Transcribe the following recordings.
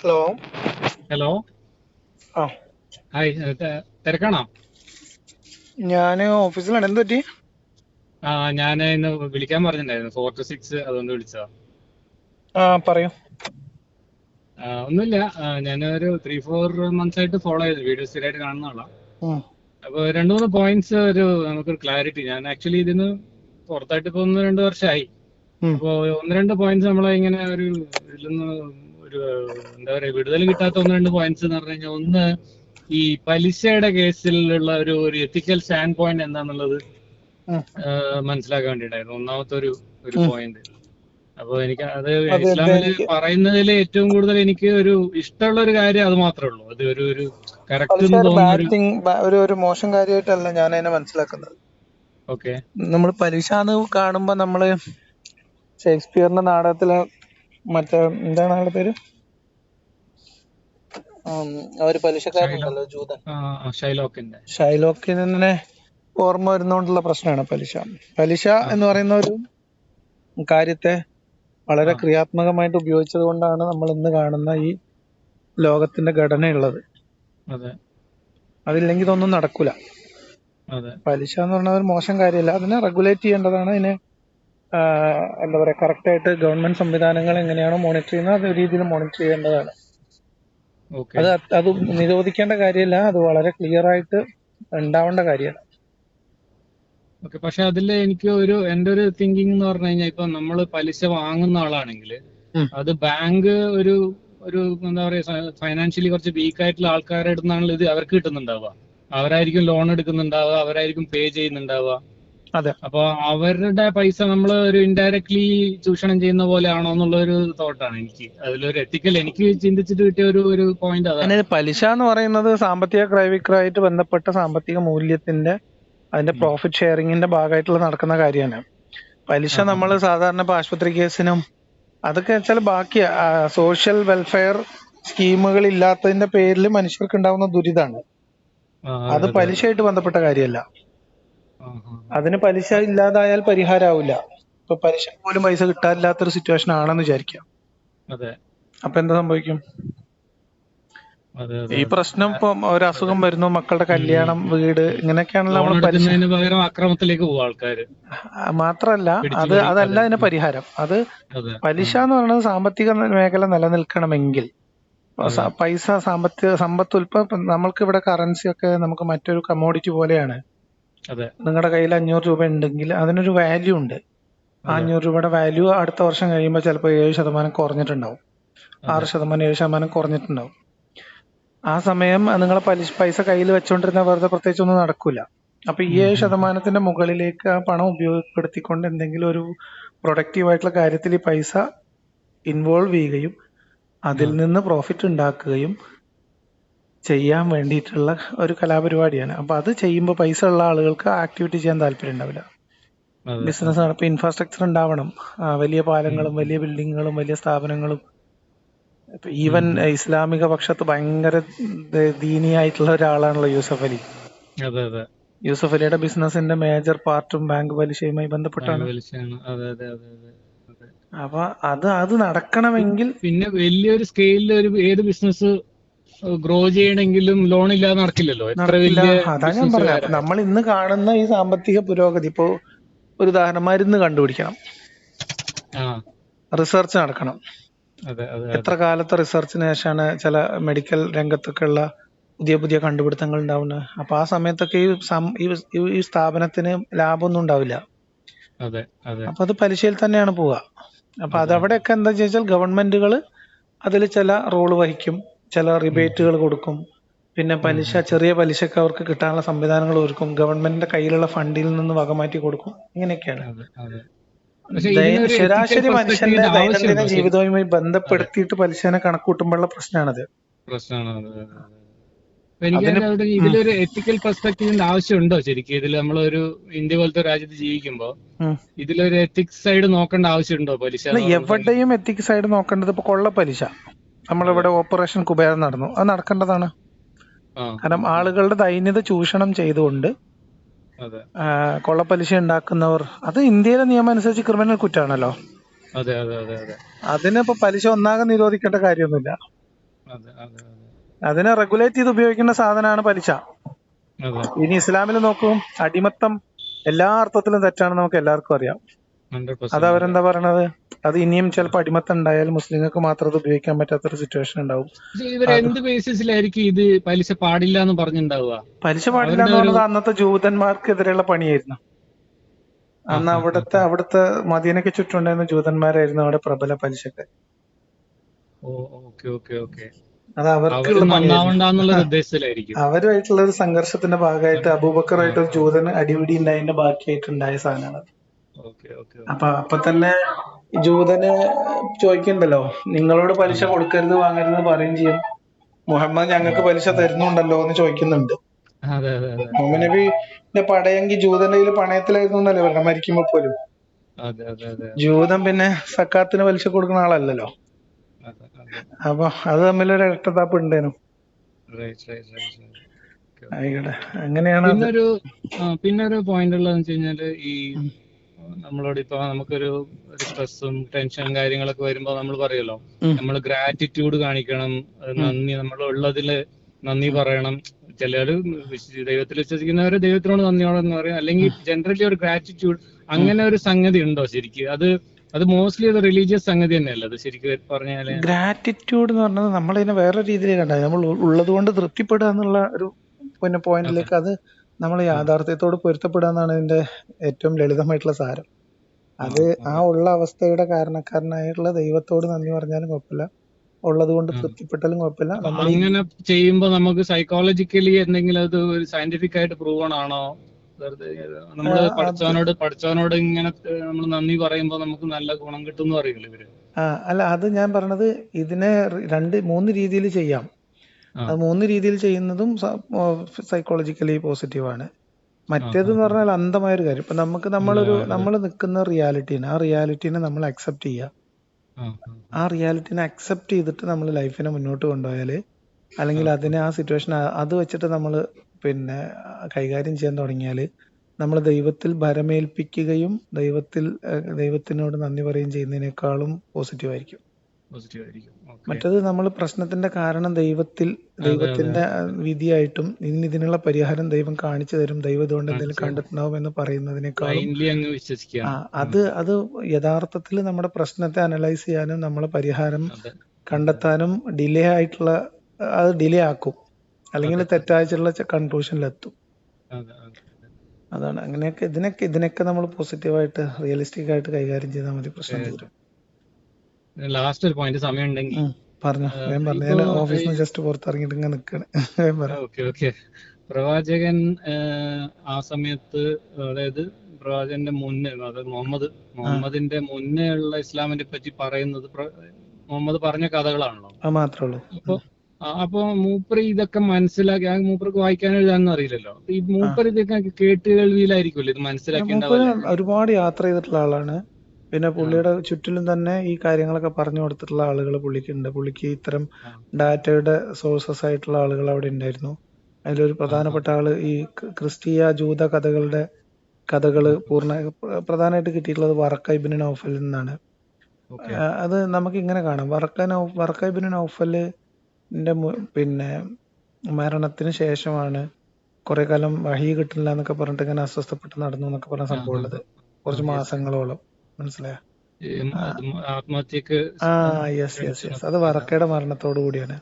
Hello. Hello. ആ. Hi തിരക്കാണോ? ഞാൻ ഓഫീസിലാണ്. എന്ത് പറ്റി? ആ ഞാൻ ഇന്ന് വിളിക്കാൻ പറഞ്ഞിട്ടുണ്ടായിരുന്നു. ഫോർ ടു സിക്സ് അതുകൊണ്ട് വിളിച്ചതാ. ആ പറയൂ. ഒന്നുമില്ല. ഞാൻ ഞാനൊരു ത്രീ ഫോർ മന്ത്സ് ആയിട്ട് ഫോളോ ചെയ്തു. വീഡിയോ സ്ഥിരമായിട്ട് കാണുന്ന ആളാ. അപ്പൊ രണ്ടു മൂന്ന് പോയിന്റ്സ് ഒരു നമുക്കൊരു ക്ലാരിറ്റി ഞാൻ ആക്ച്വലി ഇതിന് പുറത്തായിട്ട് ഇപ്പൊ ഒന്ന് രണ്ട് വർഷമായി. അപ്പൊ ഒന്ന് രണ്ട് പോയിന്റ്സ് നമ്മളെ ഇങ്ങനെ ഒരു ഇതിൽ നിന്ന് ഒരു എന്താ പറയാ വിടുതൽ കിട്ടാത്ത ഒന്ന് രണ്ട് പോയിന്റ്സ് എന്ന് പറഞ്ഞു കഴിഞ്ഞാൽ ഒന്ന് ഈ പലിശയുടെ കേസിലുള്ള ഒരു ഒരു എത്തിക്കൽ സ്റ്റാൻഡ് പോയിന്റ് എന്താന്നുള്ളത് മനസ്സിലാക്കാൻ വേണ്ടിയിട്ടായിരുന്നു. ഒന്നാമത്തെ ഒരു ഒരു. പോയിന്റ് അപ്പൊ എനിക്ക് അത് ഇസ്ലാമിൽ പറയുന്നതിൽ ഏറ്റവും കൂടുതൽ എനിക്ക് ഒരു ഇഷ്ടമുള്ള ഒരു കാര്യം അത് മാത്രമേ ഉള്ളൂ. അത് ഒരു ഒരു കറക്റ്റ് ഒരു മോശം കാര്യമായിട്ടല്ല ഞാൻ അതിനെ മനസ്സിലാക്കുന്നത്. ഓക്കെ നമ്മൾ പലിശ എന്ന് കാണുമ്പോ നമ്മൾ ഷേക്സ്പിയറിന്റെ നാടകത്തിലെ മറ്റേ എന്താണ് ആളുടെ പേര്? ഒരു പലിശക്കാരനുണ്ടല്ലോ ജൂതൻ. ഷൈലോക്കിന്റെ ഷൈലോക്കിനെ ഓർമ്മ വരുന്നോണ്ടുള്ള പ്രശ്നമാണ് പലിശ. പലിശ എന്ന് പറയുന്ന ഒരു കാര്യത്തെ വളരെ ക്രിയാത്മകമായിട്ട് ഉപയോഗിച്ചത് കൊണ്ടാണ് നമ്മൾ ഇന്ന് കാണുന്ന ഈ ലോകത്തിന്റെ ഘടനയുള്ളത്. അതെ. അതില്ലെങ്കിൽ ഇതൊന്നും നടക്കൂല. അതെ. പലിശ എന്ന് പറഞ്ഞാൽ ഒരു മോശം കാര്യമല്ല. അതിനെ റെഗുലേറ്റ് ചെയ്യേണ്ടതാണ്. അതിനെ എന്താ പറയാ കറക്റ്റ് ആയിട്ട് ഗവൺമെന്റ് സംവിധാനങ്ങൾ എങ്ങനെയാണോ മോണിറ്റർ ചെയ്യുന്നത് അതേ രീതിയിൽ മോണിറ്റർ ചെയ്യേണ്ടതാണ്. ഓക്കെ അത് അത് അത് നിരോധിക്കേണ്ട കാര്യമല്ല അത് വളരെ ക്ലിയർ ആയിട്ട് ഉണ്ടാവേണ്ട കാര്യമാണ്. ഓക്കെ പക്ഷെ അതിൽ എനിക്ക് ഒരു എന്റെ ഒരു തിങ്കിങ് എന്ന് പറഞ്ഞു കഴിഞ്ഞാൽ ഇപ്പൊ നമ്മൾ പലിശ വാങ്ങുന്ന ആളാണെങ്കിൽ അത് ബാങ്ക് ഒരു ഒരു എന്താ പറയാ ഫൈനാൻഷ്യലി കുറച്ച് വീക്ക് ആയിട്ടുള്ള ആൾക്കാരുടെ അടുത്താണല്ലോ ഇത് അവർക്ക് കിട്ടുന്നുണ്ടാവുക. അവരായിരിക്കും ലോൺ എടുക്കുന്നുണ്ടാവുക അവരായിരിക്കും പേ ചെയ്യുന്നുണ്ടാവുക. അതെ. അപ്പൊ അവരുടെ പൈസ നമ്മൾ ഒരു ഇൻഡയറക്ട്ലി ചൂഷണം ചെയ്യുന്ന പോലെയാണോ എന്നുള്ള ഒരു തോട്ടാണ് എനിക്ക്. അതിലൊരു എത്തിക്കൽ എനിക്ക് ചിന്തിച്ചിട്ട് കിട്ടിയ ഒരു ഒരു പോയിന്റ് അതാണ്. പലിശ എന്ന് പറയുന്നത് സാമ്പത്തിക ക്രയവിക്രയമായിട്ട് ബന്ധപ്പെട്ട സാമ്പത്തിക മൂല്യത്തിന്റെ അതിന്റെ പ്രോഫിറ്റ് ഷെയറിങ്ങിന്റെ ഭാഗമായിട്ടുള്ള നടക്കുന്ന കാര്യമാണ്. പലിശ നമ്മൾ സാധാരണ ഇപ്പൊ ആശുപത്രി കേസിനും അതൊക്കെ വെച്ചാൽ ബാക്കി സോഷ്യൽ വെൽഫെയർ സ്കീമുകൾ ഇല്ലാത്തതിന്റെ പേരിൽ മനുഷ്യർക്ക് ഉണ്ടാവുന്ന ദുരിതമാണ് അത്. പലിശയായിട്ട് ബന്ധപ്പെട്ട കാര്യമല്ല. അതിന് പലിശ ഇല്ലാതായാൽ പരിഹാരമാവില്ല ഇപ്പൊ പലിശ പോലും പൈസ കിട്ടാനില്ലാത്തൊരു സിറ്റുവേഷൻ ആണെന്ന് വിചാരിക്കാം. അതെ. അപ്പൊ എന്താ സംഭവിക്കും? ഈ പ്രശ്നം ഇപ്പൊ ഒരു അസുഖം വരുന്നു മക്കളുടെ കല്യാണം വീട് ഇങ്ങനെയൊക്കെയാണല്ലോ നമ്മൾ പകരം അക്രമത്തിലേക്ക് പോകും ആൾക്കാര്. മാത്രല്ല അത് അതല്ല അതെ. അതിന് പരിഹാരം. അത് അതെ. പലിശ എന്ന് പറയുന്നത് സാമ്പത്തിക മേഖല നിലനിൽക്കണമെങ്കിൽ. പൈസ സാമ്പത്തിക സമ്പത്ത് ഉൽപ്പ നമ്മൾക്ക് ഇവിടെ കറൻസി ഒക്കെ നമുക്ക് മറ്റൊരു കമോഡിറ്റി പോലെയാണ്. അതെ. നിങ്ങളുടെ കയ്യിൽ അഞ്ഞൂറ് രൂപ ഉണ്ടെങ്കിൽ അതിനൊരു വാല്യൂ ഉണ്ട്. ആ. അഞ്ഞൂറ് രൂപയുടെ വാല്യൂ അടുത്ത വർഷം കഴിയുമ്പോൾ ചിലപ്പോൾ ഏഴ് ശതമാനം കുറഞ്ഞിട്ടുണ്ടാവും. ആറ് ശതമാനം ഏഴ് ശതമാനം കുറഞ്ഞിട്ടുണ്ടാവും. ആ സമയം നിങ്ങളെ പലിശ പൈസ കയ്യിൽ വെച്ചോണ്ടിരുന്ന വെറുതെ പ്രത്യേകിച്ച് ഒന്നും നടക്കൂല. അപ്പൊ ഈ ഏഴ് ശതമാനത്തിന്റെ മുകളിലേക്ക് ആ പണം ഉപയോഗപ്പെടുത്തിക്കൊണ്ട് എന്തെങ്കിലും ഒരു പ്രൊഡക്റ്റീവ് ആയിട്ടുള്ള കാര്യത്തിൽ ഈ പൈസ ഇൻവോൾവ് ചെയ്യുകയും അതിൽ നിന്ന് പ്രോഫിറ്റ് ഉണ്ടാക്കുകയും ചെയ്യാൻ വേണ്ടിയിട്ടുള്ള ഒരു കലാപരിപാടിയാണ്. അപ്പൊ അത് ചെയ്യുമ്പോൾ പൈസ ഉള്ള ആളുകൾക്ക് ആക്ടിവിറ്റി ചെയ്യാൻ താല്പര്യം ഉണ്ടാവില്ല. ബിസിനസ് നടപ്പ് ഇൻഫ്രാസ്ട്രക്ചർ ഉണ്ടാവണം. വലിയ പാലങ്ങളും വലിയ ബിൽഡിങ്ങുകളും വലിയ സ്ഥാപനങ്ങളും. ഈവൻ ഇസ്ലാമിക പക്ഷത്ത് ഭയങ്കര ദീനിയായിട്ടുള്ള ഒരാളാണല്ലോ യൂസഫ് അലി. യൂസഫ് അലിയുടെ ബിസിനസിന്റെ മേജർ പാർട്ടും ബാങ്ക് പലിശയുമായി ബന്ധപ്പെട്ടാണ്. അപ്പൊ അത് അത് നടക്കണമെങ്കിൽ പിന്നെ വലിയൊരു സ്കെയിലിൽ ഒരു ഏത് ബിസിനസ് ഗ്രോ ചെയ്യണമെങ്കിലും ലോൺ ഇല്ലാതെ നടക്കില്ലല്ലോ? അതാ ഞാൻ പറഞ്ഞത് നമ്മൾ ഇന്ന് കാണുന്ന ഈ സാമ്പത്തിക പുരോഗതി ഇപ്പോ ഒരു ഉദാഹരണം മരുന്ന് കണ്ടുപിടിക്കണം. റിസർച്ച് നടക്കണം. എത്ര കാലത്തെ റിസർച്ചിന് ശേഷമാണ് ചില മെഡിക്കൽ രംഗത്തൊക്കെ ഉള്ള പുതിയ പുതിയ കണ്ടുപിടുത്തങ്ങൾ ഉണ്ടാവുന്നത്? അപ്പൊ ആ സമയത്തൊക്കെ ഈ ഈ സ്ഥാപനത്തിന് ലാഭമൊന്നും ഉണ്ടാവില്ല. അപ്പൊ അത് പലിശയിൽ തന്നെയാണ് പോവുക. അപ്പൊ അതവിടെയൊക്കെ എന്താ ചോദിച്ചാൽ ഗവൺമെന്റുകൾ അതിൽ ചില റോൾ വഹിക്കും. ചില റിബേറ്റുകൾ കൊടുക്കും. പിന്നെ പലിശ ചെറിയ പലിശക്ക് അവർക്ക് കിട്ടാനുള്ള സംവിധാനങ്ങൾ ഒരുക്കും. ഗവൺമെന്റിന്റെ കയ്യിലുള്ള ഫണ്ടിൽ നിന്ന് വകമാറ്റി കൊടുക്കും. ഇങ്ങനെയൊക്കെയാണ്. ശരാശരി മനുഷ്യന്റെ ദൈനംദിന ജീവിതവുമായി ബന്ധപ്പെടുത്തിയിട്ട് പലിശനെ കണക്കൂട്ടുമ്പോഴുള്ള പ്രശ്നമാണത്. എനിക്ക് ഇതിലൊരു എത്തിക്കൽ പെർസ്പെക്ടീവിന്റെ ആവശ്യമുണ്ടോ? ശരിക്കും ഇതിൽ നമ്മളൊരു ഇന്ത്യ പോലത്തെ രാജ്യത്ത് ജീവിക്കുമ്പോ. ഇതിലൊരു എത്തിക്സ് സൈഡ് നോക്കേണ്ട ആവശ്യമുണ്ടോ പലിശ? എവിടെയും എത്തിക്സ് സൈഡ് നോക്കേണ്ടത് ഇപ്പൊ കൊള്ള പലിശ. നമ്മളിവിടെ ഓപ്പറേഷൻ കുബേര നടന്നു. അത് നടക്കേണ്ടതാണ്. കാരണം ആളുകളുടെ ദൈന്യത ചൂഷണം ചെയ്തുകൊണ്ട് കൊള്ളപ്പലിശ ഉണ്ടാക്കുന്നവർ അത് ഇന്ത്യയിലെ നിയമം അനുസരിച്ച് ക്രിമിനൽ അതെ അതിനിപ്പോ പലിശ ഒന്നാകെ നിരോധിക്കേണ്ട കാര്യമൊന്നുമില്ല. അതെ അതെ അതെ. അതിനെ റെഗുലേറ്റ് ചെയ്ത് ഉപയോഗിക്കുന്ന സാധനമാണ് പലിശ. ഇനി ഇസ്ലാമിൽ നോക്കും അടിമത്തം എല്ലാ അർത്ഥത്തിലും തെറ്റാണെന്ന് നമുക്ക് എല്ലാവർക്കും അറിയാം. അത് അവരെന്താ പറയണത്? അത് ഇനിയും ചിലപ്പോൾ അടിമത്തം ഉണ്ടായാൽ മുസ്ലിങ്ങൾക്ക് മാത്രം അത് ഉപയോഗിക്കാൻ പറ്റാത്ത ഒരു സിറ്റുവേഷൻ ഉണ്ടാവും ഇവർ എന്ത് ബേസിസിലായിരിക്കും ഇത് പലിശ പാടില്ല എന്ന് പറഞ്ഞിട്ടുണ്ടാവുക? പലിശ പാടില്ല എന്ന് പറഞ്ഞത് അന്നത്തെ ജൂതന്മാർക്കെതിരെയുള്ള പണിയായിരുന്നു. അന്ന് അവിടുത്തെ അവിടുത്തെ മദീനയ്ക്ക് ചുറ്റുണ്ടായിരുന്ന ജൂതന്മാരായിരുന്നു അവിടെ പ്രബല പലിശക്ക്. Oh okay okay okay. അത് അവർക്ക് അവരുമായിട്ടുള്ള ഒരു സംഘർഷത്തിന്റെ ഭാഗമായിട്ട് അബൂബക്കറായിട്ട് ഒരു ജൂതന് അടിപിടി ഉണ്ടായതിന്റെ ബാക്കിയായിട്ട് ഉണ്ടായ സാധനമാണ് അപ്പൊ അപ്പൊ തന്നെ ജൂതന് ചോദിക്കണ്ടല്ലോ നിങ്ങളോട് പലിശ കൊടുക്കരുത് വാങ്ങരുത് പറയും ചെയ്യും. മുഹമ്മദ് ഞങ്ങൾക്ക് പലിശ തരുന്നുണ്ടല്ലോ എന്ന് ചോദിക്കുന്നുണ്ട്. മുഹമ്മദ് നബിന്റെ പടയെങ്കിൽ ജൂതന്റെ കയ്യിൽ പണയത്തിലായിരുന്നു എന്നല്ലേ പറഞ്ഞ മരിക്കുമ്പോ പോലും. ജൂതൻ പിന്നെ സക്കാത്തിന് പലിശ കൊടുക്കുന്ന ആളല്ലല്ലോ. അപ്പൊ അത് തമ്മിലൊരു ഇരട്ടത്താപ്പ് ഉണ്ടേനു ആയിക്കോട്ടെ. അങ്ങനെയാണ് പിന്നൊരു പോയിന്റ് ഉള്ളതെന്ന് വെച്ച് കഴിഞ്ഞാൽ ഈ നമ്മളോട് ഇപ്പൊ നമുക്കൊരു സ്ട്രെസ്സും ടെൻഷനും കാര്യങ്ങളൊക്കെ വരുമ്പോ നമ്മൾ പറയുമല്ലോ നമ്മൾ നമ്മൾ ഗ്രാറ്റിറ്റ്യൂഡ് കാണിക്കണം. നന്ദി നമ്മൾ ഉള്ളതിൽ നന്ദി പറയണം. ചിലര് ദൈവത്തിൽ വിശ്വസിക്കുന്നവര് ദൈവത്തിനോട് നന്ദിയോടെന്ന് പറയും. അല്ലെങ്കിൽ ജനറലി ഒരു ഗ്രാറ്റിറ്റ്യൂഡ് അങ്ങനെ ഒരു സംഗതി ഉണ്ടോ ശരിക്കും? അത് അത് മോസ്റ്റ്ലി അത് റിലീജിയസ് സംഗതി തന്നെയല്ല? അത് ശരിക്കും പറഞ്ഞാൽ? ഗ്രാറ്റിറ്റ്യൂഡ് എന്ന് പറഞ്ഞത് നമ്മളതിനെ വേറെ രീതിയിൽ കണ്ടത് നമ്മൾ ഉള്ളത് കൊണ്ട് തൃപ്തിപ്പെടുക എന്നുള്ള ഒരു പിന്നെ പോയിന്റിലേക്ക് അത് നമ്മൾ യാഥാർത്ഥ്യത്തോട് പൊരുത്തപ്പെടുക എന്നാണ് ഇതിന്റെ ഏറ്റവും ലളിതമായിട്ടുള്ള സാരം. അത് ആ ഉള്ള അവസ്ഥയുടെ കാരണക്കാരനായിട്ടുള്ള ദൈവത്തോട് നന്ദി പറഞ്ഞാലും കുഴപ്പമില്ല. ഉള്ളത് കൊണ്ട് തൃപ്തിപ്പെട്ടാലും കുഴപ്പമില്ല. നമ്മൾ അങ്ങനെ ചെയ്യുമ്പോ നമുക്ക് സൈക്കോളജിക്കലി എന്തെങ്കിലും അത് ഒരു സയന്റിഫിക് ആയിട്ട് പ്രൂവ് ആണോ? നമ്മൾ പഠിച്ചവനോട് പഠിച്ചവനോട് ഇങ്ങനെ നമ്മൾ നന്ദി പറയുമ്പോ നമുക്ക് നല്ല ഗുണം കിട്ടും എന്ന് പറയില്ല ഇവർ അല്ല അത് ഞാൻ പറഞ്ഞത് ഇതിനെ രണ്ട് മൂന്ന് രീതിയിൽ ചെയ്യാം. അത് മൂന്ന് രീതിയിൽ ചെയ്യുന്നതും സൈക്കോളജിക്കലി പോസിറ്റീവ് ആണ്. മറ്റേത് എന്ന് പറഞ്ഞാൽ അന്ധമായ ഒരു കാര്യം. ഇപ്പൊ നമുക്ക് നമ്മളൊരു നമ്മൾ നിൽക്കുന്ന റിയാലിറ്റിനെ ആ റിയാലിറ്റിനെ നമ്മൾ അക്സെപ്റ്റ് ചെയ്യുക ആ, ആ റിയാലിറ്റിനെ അക്സെപ്റ്റ് ചെയ്തിട്ട് നമ്മൾ ലൈഫിനെ മുന്നോട്ട് കൊണ്ടുപോയാൽ അല്ലെങ്കിൽ അതിനെ ആ സിറ്റുവേഷൻ അത് വെച്ചിട്ട് നമ്മൾ പിന്നെ കൈകാര്യം ചെയ്യാൻ തുടങ്ങിയാൽ നമ്മൾ ദൈവത്തിൽ ഭരമേൽപ്പിക്കുകയും ദൈവത്തിൽ ദൈവത്തിനോട് നന്ദി പറയുകയും ചെയ്യുന്നതിനേക്കാളും പോസിറ്റീവ് ആയിരിക്കും. പോസിറ്റീവ് ആയിരിക്കും. മറ്റത് നമ്മൾ പ്രശ്നത്തിന്റെ കാരണം ദൈവത്തിൽ ദൈവത്തിന്റെ വിധിയായിട്ടും ഇനി ഇതിനുള്ള പരിഹാരം ദൈവം കാണിച്ചു തരും. ദൈവം ഇതുകൊണ്ട് എന്തെങ്കിലും കണ്ടിട്ടുണ്ടാവും എന്ന് പറയുന്നതിനേക്കാളും അത് അത് യഥാർത്ഥത്തിൽ നമ്മുടെ പ്രശ്നത്തെ അനലൈസ് ചെയ്യാനും നമ്മളെ പരിഹാരം കണ്ടെത്താനും ഡിലേ ആയിട്ടുള്ള അത് ഡിലേ ആക്കും. അല്ലെങ്കിൽ തെറ്റായിട്ടുള്ള കൺക്ലൂഷനിലെത്തും അതെ അതെ അതാണ്. അങ്ങനെയൊക്കെ ഇതിനൊക്കെ ഇതിനൊക്കെ നമ്മൾ പോസിറ്റീവായിട്ട് റിയലിസ്റ്റിക് ആയിട്ട് കൈകാര്യം ചെയ്താൽ മതി പ്രശ്നം തീരും. ലാസ്റ്റ് ഒരു പോയിന്റ് സമയം ഉണ്ടെങ്കിൽ. ഞാൻ പറഞ്ഞു. ഞാൻ ഓഫീസിൽ നിന്ന് ജസ്റ്റ് പുറത്തിറങ്ങിയിട്ട് ഇങ്ങനെ നിൽക്കണ് ഞാൻ പറ. ഓക്കെ ഓക്കെ പ്രവാചകൻ ആ സമയത്ത് അതായത് പ്രവാചകന്റെ മുന്നേ അതായത് മുഹമ്മദ് മുഹമ്മദിന്റെ മുന്നേ ഉള്ള ഇസ്ലാമിനെ പറ്റി പറയുന്നത് മുഹമ്മദ് പറഞ്ഞ കഥകളാണല്ലോ. മാത്രമേ അപ്പൊ അപ്പൊ മൂപ്പര് ഇതൊക്കെ മനസ്സിലാക്കി ആ മൂപ്പർക്ക് വായിക്കാൻ എഴുതാനൊന്നും അറിയില്ലല്ലോ. ഈ മൂപ്പർ ഇതൊക്കെ കേട്ട് കേൾവിയിലായിരിക്കുമല്ലോ ഇത് മനസ്സിലാക്കി ഒരുപാട് യാത്ര ചെയ്തിട്ടുള്ള ആളാണ്. പിന്നെ പുള്ളിയുടെ ചുറ്റിലും തന്നെ ഈ കാര്യങ്ങളൊക്കെ പറഞ്ഞു കൊടുത്തിട്ടുള്ള ആളുകൾ പുള്ളിക്കുണ്ട്. പുള്ളിക്ക് ഇത്തരം ഡാറ്റയുടെ സോഴ്സസ് ആയിട്ടുള്ള ആളുകൾ അവിടെ ഉണ്ടായിരുന്നു. അതിലൊരു പ്രധാനപ്പെട്ട ആൾ ഈ ക്രി- ക്രിസ്തീയ ജൂത കഥകളുടെ കഥകൾ പൂർണ പ്ര- പ്രധാനമായിട്ട് കിട്ടിയിട്ടുള്ളത് വറക്ക ഇബിന് നൗഫലിൽ നിന്നാണ് അത് നമുക്ക് ഇങ്ങനെ കാണാം. വറക്ക നൗ വറക്ക ഇബിന് നൗഫലിന്റെ പിന്നെ മരണത്തിന് ശേഷമാണ് കുറെ കാലം വഹി കിട്ടില്ല എന്നൊക്കെ പറഞ്ഞിട്ട് ഇങ്ങനെ അസ്വസ്ഥപ്പെട്ട് നടന്നു എന്നൊക്കെ പറഞ്ഞ സംഭവം ഉള്ളത്. കുറച്ച് മാസങ്ങളോളം. മനസ്സിലായോ? ആത്മഹത്യക്ക് ആ യെസ് യെസ് യെസ് അത് വറക്കയുടെ മരണത്തോടു കൂടിയാണ്.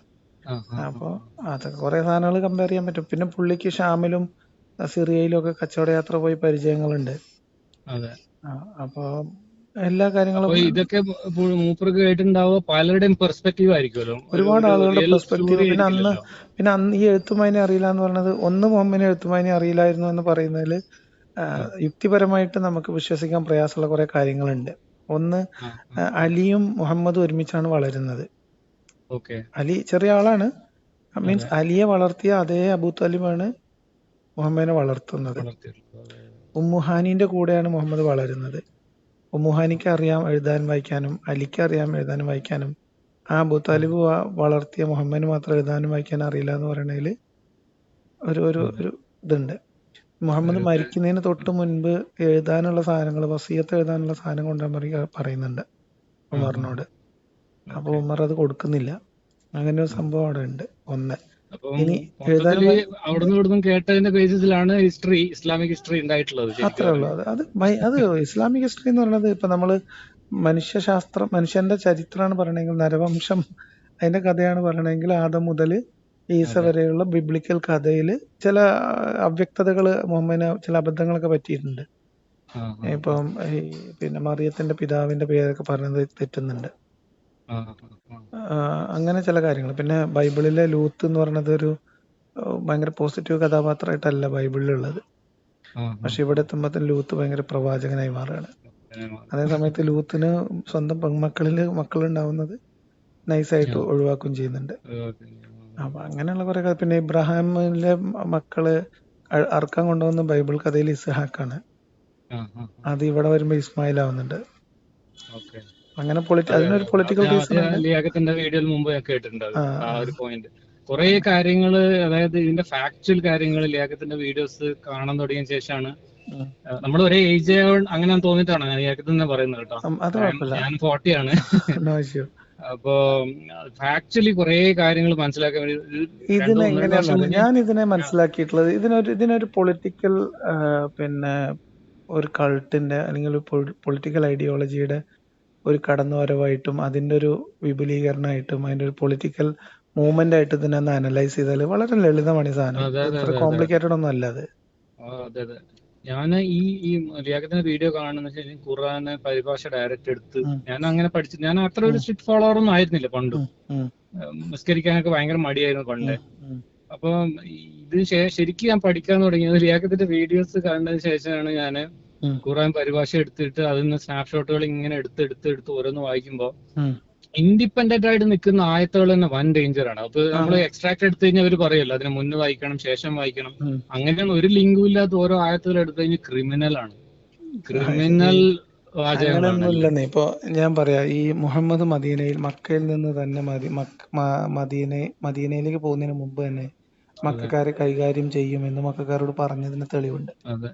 അപ്പൊ അതൊക്കെ കുറെ സാധനങ്ങൾ കമ്പയർ ചെയ്യാൻ പറ്റും. പിന്നെ പുള്ളിക്ക് ഷാമിലും സിറിയയിലും ഒക്കെ കച്ചവട യാത്ര പോയി പരിചയങ്ങളുണ്ട്. അപ്പൊ എല്ലാ കാര്യങ്ങളും ഇതൊക്കെ മൂപ്പർക്ക് കേട്ടിട്ടുണ്ടാവുക പലരുടെയും പെർസ്പെക്റ്റീവ് ആയിരിക്കുമല്ലോ. ഒരുപാട് ആളുകളുടെ പെർസ്പെക്റ്റീവ് പിന്നെ അന്ന് പിന്നെ അന്ന് ഈ എഴുത്തുമായിനെ അറിയില്ല എന്ന് പറയുന്നത് ഒന്ന് മുഹമ്മദിനെ എഴുത്തുമായിനെ അറിയില്ലായിരുന്നു എന്ന് പറയുന്നതിൽ യുക്തിപരമായിട്ട് നമുക്ക് വിശ്വസിക്കാൻ പ്രയാസമുള്ള കുറെ കാര്യങ്ങളുണ്ട്. ഒന്ന് അലിയും മുഹമ്മദും ഒരുമിച്ചാണ് വളരുന്നത്. അലി ചെറിയ ആളാണ്. മീൻസ് അലിയെ വളർത്തിയ അതേ അബൂ താലിബാണ് മുഹമ്മദിനെ വളർത്തുന്നത്. ഉമ്മുഹാനിന്റെ കൂടെയാണ് മുഹമ്മദ് വളരുന്നത്. ഉമ്മുഹാനിക്ക് അറിയാം എഴുതാനും വായിക്കാനും അലിക്ക് അറിയാം എഴുതാനും വായിക്കാനും. ആ അബൂ താലിബ് വളർത്തിയ മുഹമ്മദിന് മാത്രം എഴുതാനും വായിക്കാനും അറിയില്ല എന്ന് പറയണതിൽ ഒരു ഒരു ഒരു ഇതുണ്ട്. മുഹമ്മദ് മരിക്കുന്നതിന് തൊട്ട് മുൻപ് എഴുതാനുള്ള സാധനങ്ങൾ വസീയത്ത് എഴുതാനുള്ള സാധനം കൊണ്ടുവരാൻ പറയുക പറയുന്നുണ്ട് ഉമറിനോട്. അപ്പൊ ഉമർ അത് കൊടുക്കുന്നില്ല. അങ്ങനെ ഒരു സംഭവം അവിടെ ഉണ്ട് ഒന്ന്. ഇനി മൊത്തത്തിൽ അവിടുന്ന് ഇവിടുന്ന് കേട്ടതിന്റെ ബേസിസിലാണ് ഹിസ്റ്ററി ഇസ്ലാമിക് ഹിസ്റ്ററി ഉണ്ടായിട്ടുള്ളത് അത്രേ ഉള്ളൂ. അത് അത് അത് ഇസ്ലാമിക് ഹിസ്റ്ററി എന്ന് പറയുന്നത് ഇപ്പൊ നമ്മൾ മനുഷ്യശാസ്ത്രം മനുഷ്യന്റെ ചരിത്രമാണ് പറയണെങ്കിൽ നരവംശം അതിന്റെ കഥയാണ് പറയണെങ്കിൽ ആദം മുതൽ ഈസ വരെയുള്ള ബിബ്ലിക്കൽ കഥയിൽ ചില അവ്യക്തതകൾ മുഹമ്മദിന് ചില അബദ്ധങ്ങളൊക്കെ പറ്റിയിട്ടുണ്ട്. ഇപ്പം ഈ പിന്നെ മറിയത്തിന്റെ പിതാവിന്റെ പേരൊക്കെ പറഞ്ഞത് തെറ്റുന്നുണ്ട്. അങ്ങനെ ചില കാര്യങ്ങൾ പിന്നെ ബൈബിളിലെ ലൂത്ത് എന്ന് പറയുന്നത് ഒരു ഭയങ്കര പോസിറ്റീവ് കഥാപാത്രമായിട്ടല്ല ബൈബിളിലുള്ളത്. പക്ഷെ ഇവിടെ എത്തുമ്പോഴത്തേന് ലൂത്ത് ഭയങ്കര പ്രവാചകനായി മാറുകയാണ്. അതേസമയത്ത് അതേ സമയത്ത് ലൂത്തിന് സ്വന്തം പെൺമക്കളിൽ മക്കളുണ്ടാവുന്നത് നൈസായിട്ട് ഒഴിവാക്കുകയും ചെയ്യുന്നുണ്ട്. അപ്പൊ അങ്ങനെയുള്ള കുറെ കഥ. പിന്നെ ഇബ്രാഹിമിന്റെ മ- മക്കൾ അ- അറുക്കാൻ കൊണ്ടുവന്ന ബൈബിൾ കഥയിൽ ഇസ്ഹാക്കാണ്. അത് ഇവിടെ വരുമ്പോ ഇസ്മായിൽ ആവുന്നുണ്ട്. ഓക്കേ. അങ്ങനെ പൊളിറ്റി അതിനൊരു പൊളിറ്റിക്കൽ ആദ്യം ലിയാഖത്തിന്റെ വീഡിയോയിൽ മുമ്പ് ഞാൻ കേട്ടിട്ടുണ്ട് അത്. ആ. ആ ഒരു പോയിന്റ് കുറെ കാര്യങ്ങൾ അതായത് ഇതിന്റെ ഫാക്ച്വൽ കാര്യങ്ങൾ ലിയാഖത്തിന്റെ വീഡിയോസ് കാണാൻ തുടങ്ങിയ ശേഷമാണ്. നമ്മൾ ഒരേ ഏജ് അങ്ങനെ തോന്നിയിട്ടാണ് ഞാൻ ലിയാഖത്ത് തന്നെ പറയുന്നത് കേട്ടോ. അത് കുഴപ്പമില്ല. ഞാൻ ഫോർട്ടി ആണ്. നോ ഇഷ്യൂ അപ്പോ ഫാക്ച്വലി കുറെ കാര്യങ്ങൾ മനസ്സിലാക്കാൻ വേണ്ടി ഞാൻ ഇതിനെ മനസ്സിലാക്കിയിട്ടുള്ളത് ഇതിനൊരു ഇതിനൊരു പൊളിറ്റിക്കൽ പിന്നെ ഒരു കൾട്ടിന്റെ അല്ലെങ്കിൽ ഒരു പൊളിറ്റിക്കൽ ഐഡിയോളജിയുടെ ഒരു കടന്നുവരവായിട്ടും അതിന്റെ ഒരു വിപുലീകരണമായിട്ടും അതിന്റെ ഒരു പൊളിറ്റിക്കൽ മൂവ്മെന്റ് ആയിട്ട് ഇതിനെ ഒന്ന് അനലൈസ് ചെയ്താൽ വളരെ ലളിതമാണ് ഈ സാധനം. കോംപ്ലിക്കേറ്റഡ് ഒന്നും അല്ല അതെ. ഞാൻ ഈ ഈ റിയാഖത്തിന്റെ വീഡിയോ കാണുന്ന വെച്ചാൽ ഖുർആന് പരിഭാഷ ഡയറക്റ്റ് എടുത്ത് ഞാൻ അങ്ങനെ പഠിച്ചു ഞാൻ അത്ര ഒരു സ്ട്രിക്ട് ഫോളോവർ ഒന്നും ആയിരുന്നില്ല പണ്ട്. നിസ്കരിക്കാനൊക്കെ ഭയങ്കര മടിയായിരുന്നു പണ്ട്. അപ്പൊ ഇത് ശരിക്കും ഞാൻ പഠിക്കാൻ തുടങ്ങിയത് റിയാഖത്തിന്റെ വീഡിയോസ് കണ്ടതിന് ശേഷമാണ് ഞാൻ ഖുറാൻ ഖുർആൻ പരിഭാഷ എടുത്തിട്ട് അതിൽ നിന്ന് സ്നാപ്ഷോട്ടുകൾ ഇങ്ങനെ എടുത്ത് എടുത്ത് എടുത്ത് ഓരോന്ന് വായിക്കുമ്പോൾ. ഇൻഡിപെൻഡന്റ് ആയിട്ട് നിൽക്കുന്ന ആയത്തുകൾ തന്നെ വൻ ഡേഞ്ചർ ആണ്. അപ്പൊ നമ്മൾ എക്സ്ട്രാക്ട് എടുത്തു കഴിഞ്ഞാൽ അവർ പറയല്ലോ അതിന് മുന്നേ വായിക്കണം ശേഷം വായിക്കണം. അങ്ങനെ അങ്ങനെയാണ് ഒരു ലിങ്കും ഇല്ലാത്ത ഓരോ ആയത്തുകൾ എടുത്തു കഴിഞ്ഞാൽ ക്രിമിനൽ ആണ്. ക്രിമിനൽ വാചകങ്ങളാണ്. അങ്ങനെയൊന്നും ഇല്ലെന്നേ ഇപ്പൊ ഞാൻ പറയാ ഈ മുഹമ്മദ് മദീനയിൽ മക്കയിൽ നിന്ന് തന്നെ മദി മദീന മദീനയിലേക്ക് പോകുന്നതിന് മുമ്പ് തന്നെ മക്കാരെ കൈകാര്യം ചെയ്യുമെന്ന് മക്കാരോട് പറഞ്ഞതിന് തെളിവുണ്ട്. അതെ.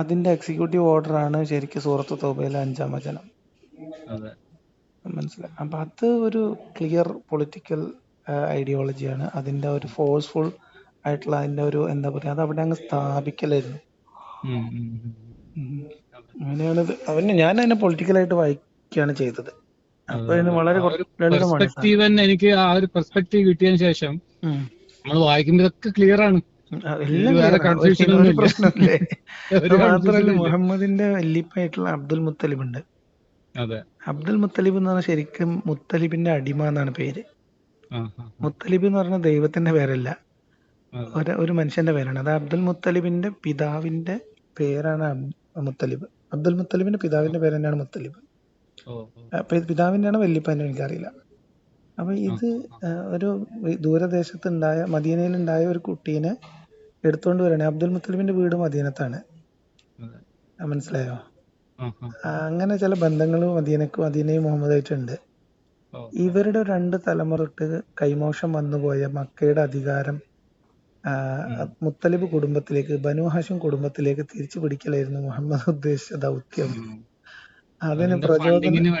അതിന്റെ എക്സിക്യൂട്ടീവ് ഓർഡർ ആണ് ശരിക്കും സൂറത്ത് തോബയിലെ അഞ്ചാം വചനം. അതെ. മനസ്സിലായി. അപ്പോ അത് ഒരു ക്ലിയർ പൊളിറ്റിക്കൽ ഐഡിയോളജിയാണ് അതിന്റെ ഒരു ഫോഴ്സ്ഫുൾ ആയിട്ടുള്ള അതിന്റെ ഒരു എന്താ പറയാ അത് അവിടെ അങ്ങ് സ്ഥാപിക്കലായിരുന്നു. അങ്ങനെയാണത്. അവന് ഞാൻ അതിനെ പൊളിറ്റിക്കലായിട്ട് വായിക്കുകയാണ് ചെയ്തത്. അപ്പൊ വളരെ പെർസ്പെക്റ്റീവ് തന്നെ എനിക്ക് ആ ഒരു പെർസ്പെക്റ്റീവ് കിട്ടിയതിന് ശേഷം. നമ്മൾ വായിക്കുമ്പോൾ ഇതൊക്കെ ക്ലിയർ ആണ്. മുഹമ്മദിന്റെ വല്യപ്പായിട്ടുള്ള അബ്ദുൽ മുത്തലിബ് ഉണ്ട്. അബ്ദുൽ മുത്തലിബ് എന്ന് പറഞ്ഞാൽ ശരിക്കും മുത്തലിബിന്റെ അടിമ എന്നാണ് പേര്. മുത്തലിബ് എന്ന് പറഞ്ഞ ദൈവത്തിന്റെ പേരല്ല. ഒരു മനുഷ്യന്റെ പേരാണ്. അത് അബ്ദുൽ മുത്തലിബിന്റെ പിതാവിന്റെ പേരാണ് മുത്തലിബ്. അബ്ദുൽ മുത്തലിബിന്റെ പിതാവിന്റെ പേര് തന്നെയാണ് മുത്തലിബ്. ഇത് പിതാവിന്റെയാണ് വല്യപ്പന്റെ എനിക്കറിയില്ല. അപ്പൊ ഇത് ഒരു ദൂരദേശത്ത് ഉണ്ടായ മദീനയിൽ ഉണ്ടായ ഒരു കുട്ടീനെ എടുത്തുകൊണ്ട് വരണേ. അബ്ദുൽ മുത്തലിബിന്റെ വീട് മദീനത്താണ്. മനസ്സിലായോ? അങ്ങനെ ചില ബന്ധങ്ങൾ മദീനക്കും മദീനയും മുഹമ്മദായിട്ടുണ്ട്. ഇവരുടെ രണ്ട് തലമുറട്ട് കൈമോശം വന്നുപോയ മക്കയുടെ അധികാരം മുത്തലിബ് കുടുംബത്തിലേക്ക് ബനു ഹാഷിം കുടുംബത്തിലേക്ക് തിരിച്ചു പിടിക്കലായിരുന്നു മുഹമ്മദ് ഉദ്ദേശിച്ച ദൗത്യം. അതിന് പ്രചോദനം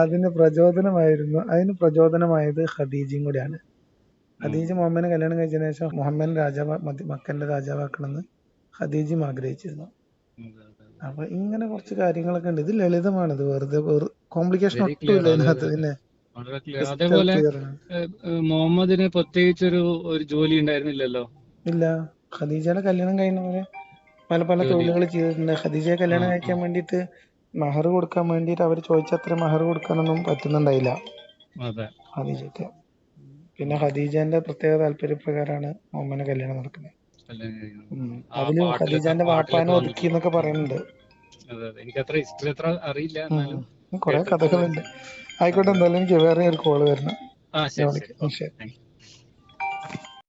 അതിന് പ്രചോദനമായിരുന്നു. അതിന് പ്രചോദനമായത് ഖദീജയും കൂടിയാണ്. ഖദീജ മുഹമ്മദിനെ കല്യാണം കഴിച്ചതിന് ശേഷം മുഹമ്മദ് രാജാവ് മക്കന്റെ രാജാവാക്കണമെന്ന് ഖദീജയും ആഗ്രഹിച്ചിരുന്നു. അപ്പൊ ഇങ്ങനെ കുറച്ച് കാര്യങ്ങളൊക്കെ ഉണ്ട്. ഇത് ലളിതമാണ്. ഇത് വെറുതെ കോംപ്ലിക്കേഷൻ ഒട്ടും ഇല്ല ഇതിനകത്ത് പിന്നെ. അതേപോലെ മുഹമ്മദിന് പ്രത്യേകിച്ച് ഒരു ജോലി ഉണ്ടായിരുന്നില്ലല്ലോ? ഇല്ല. ഖദീജയുടെ കല്യാണം കഴിഞ്ഞ പോലെ പല പല. തൊഴിലുകൾ ചെയ്തിട്ടുണ്ട്. ഖദീജയെ കല്യാണം കഴിക്കാൻ വേണ്ടിട്ട് മഹർ കൊടുക്കാൻ വേണ്ടിട്ട് അവർ ചോദിച്ച അത്ര മഹർ കൊടുക്കാനൊന്നും പറ്റുന്നുണ്ടായില്ല. ഖദീജക്ക് പിന്നെ ഖദീജന്റെ പ്രത്യേക താല്പര്യപ്രകാരമാണ് മുഹമ്മദിനെ കല്യാണം നടക്കുന്നത്. അതിൽ പാട്ടിലൊക്കെ- വാപ്പാനെ ഒതുക്കി എന്നൊക്കെ പറയുന്നുണ്ട്. എനിക്ക് അത്ര ഹിസ്റ്ററി അത്ര അറിയില്ല എന്നാലും കുറെ കഥകളുണ്ട്. ആയിക്കോട്ടെ എന്തായാലും എനിക്ക് വേറെ ഒരു കോൾ വരണം ആ ശരി ശരി.